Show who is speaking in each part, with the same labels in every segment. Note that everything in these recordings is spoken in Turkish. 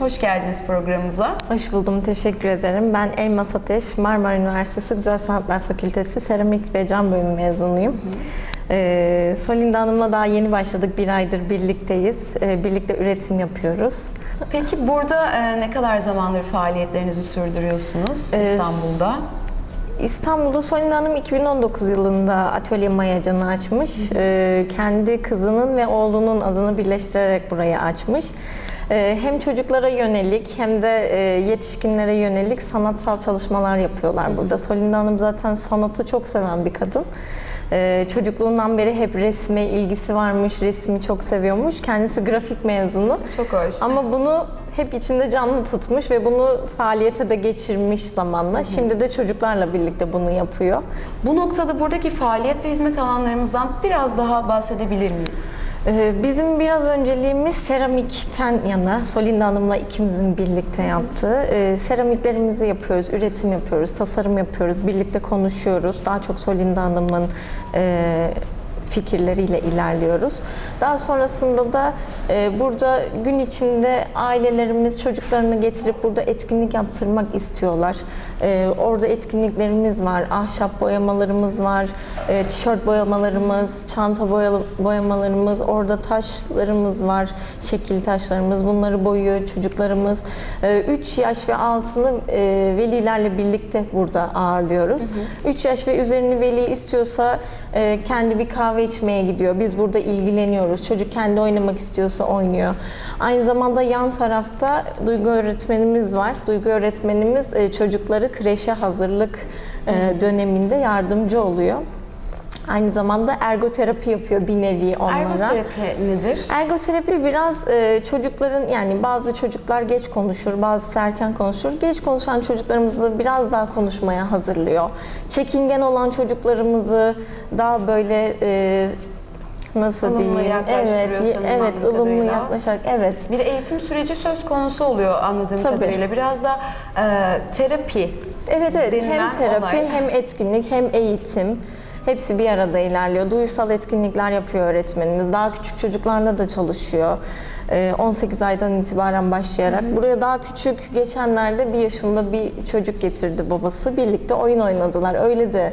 Speaker 1: Hoş geldiniz programımıza.
Speaker 2: Hoş buldum, teşekkür ederim. Ben Elmas Ateş, Marmara Üniversitesi Güzel Sanatlar Fakültesi Seramik ve Cam Bölümü mezunuyum. Ee, Solinda Hanım'la daha yeni başladık, bir aydır birlikteyiz. Ee, birlikte üretim yapıyoruz.
Speaker 1: Peki burada e, ne kadar zamandır faaliyetlerinizi sürdürüyorsunuz
Speaker 2: Ee,
Speaker 1: İstanbul'da?
Speaker 2: İstanbul'da Solinda Hanım 2019 yılında Atölye Mayacan'ı açmış. Ee, kendi kızının ve oğlunun adını birleştirerek burayı açmış. Ee, hem çocuklara yönelik hem de e, yetişkinlere yönelik sanatsal çalışmalar yapıyorlar burada. Solinda Hanım zaten sanatı çok seven bir kadın. Ee, çocukluğundan beri hep resme ilgisi varmış, resmi çok seviyormuş. Kendisi grafik mezunu.
Speaker 1: Çok hoş.
Speaker 2: Ama bunu hep içinde canlı tutmuş ve bunu faaliyete de geçirmiş zamanla. Şimdi de çocuklarla birlikte bunu yapıyor.
Speaker 1: Bu noktada buradaki faaliyet ve hizmet alanlarımızdan biraz daha bahsedebilir miyiz?
Speaker 2: Ee, Bizim biraz önceliğimiz seramikten yana, Solinda Hanım'la ikimizin birlikte yaptığı. Ee, Seramiklerimizi yapıyoruz, üretim yapıyoruz, tasarım yapıyoruz, birlikte konuşuyoruz. Daha çok Solinda Hanım'ın e, fikirleriyle ilerliyoruz. Daha sonrasında da e, burada gün içinde ailelerimiz çocuklarını getirip burada etkinlik yaptırmak istiyorlar. E, orada etkinliklerimiz var, ahşap boyamalarımız var, e, tişört boyamalarımız, çanta boya- boyamalarımız, orada taşlarımız var, şekil taşlarımız. Bunları boyuyor çocuklarımız. 3 yaş ve altını e, velilerle birlikte burada ağırlıyoruz. 3 yaş ve üzerini veli istiyorsa e, kendi bir kahve içmeye gidiyor. Biz burada ilgileniyoruz. Çocuk kendi oynamak istiyorsa oynuyor. Aynı zamanda yan tarafta Duygu öğretmenimiz var. Duygu öğretmenimiz e, çocukları kreşe hazırlık e, döneminde yardımcı oluyor. Aynı zamanda ergoterapi yapıyor bir nevi onlara.
Speaker 1: Ergoterapi nedir?
Speaker 2: Ergoterapi biraz e, çocukların yani bazı çocuklar geç konuşur, bazısı erken konuşur. Geç konuşan çocuklarımızı biraz daha konuşmaya hazırlıyor. Çekingen olan çocuklarımızı daha böyle e, nasıl
Speaker 1: Ilımlı
Speaker 2: diyeyim? Evet, evet, ılımlı yaklaşarak evet.
Speaker 1: Bir eğitim süreci söz konusu oluyor anladığım
Speaker 2: Tabii.
Speaker 1: kadarıyla. Biraz da e, terapi.
Speaker 2: Evet evet hem terapi
Speaker 1: olay.
Speaker 2: hem etkinlik hem eğitim hepsi bir arada ilerliyor. Duysal etkinlikler yapıyor öğretmenimiz. Daha küçük çocuklarla da çalışıyor. Ee, 18 aydan itibaren başlayarak. Buraya daha küçük geçenlerde bir yaşında bir çocuk getirdi babası. Birlikte oyun oynadılar. Öyle de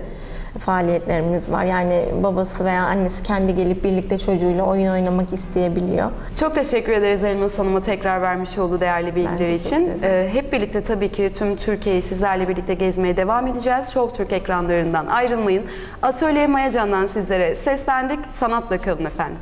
Speaker 2: faaliyetlerimiz var. Yani babası veya annesi kendi gelip birlikte çocuğuyla oyun oynamak isteyebiliyor.
Speaker 1: Çok teşekkür ederiz Elmas Hanım'a tekrar vermiş olduğu değerli bilgileri için. Ee, hep birlikte tabii ki tüm Türkiye'yi sizlerle birlikte gezmeye devam edeceğiz. Show Türk ekranlarından ayrılmayın. Atölye Mayacan'dan sizlere seslendik. Sanatla kalın efendim.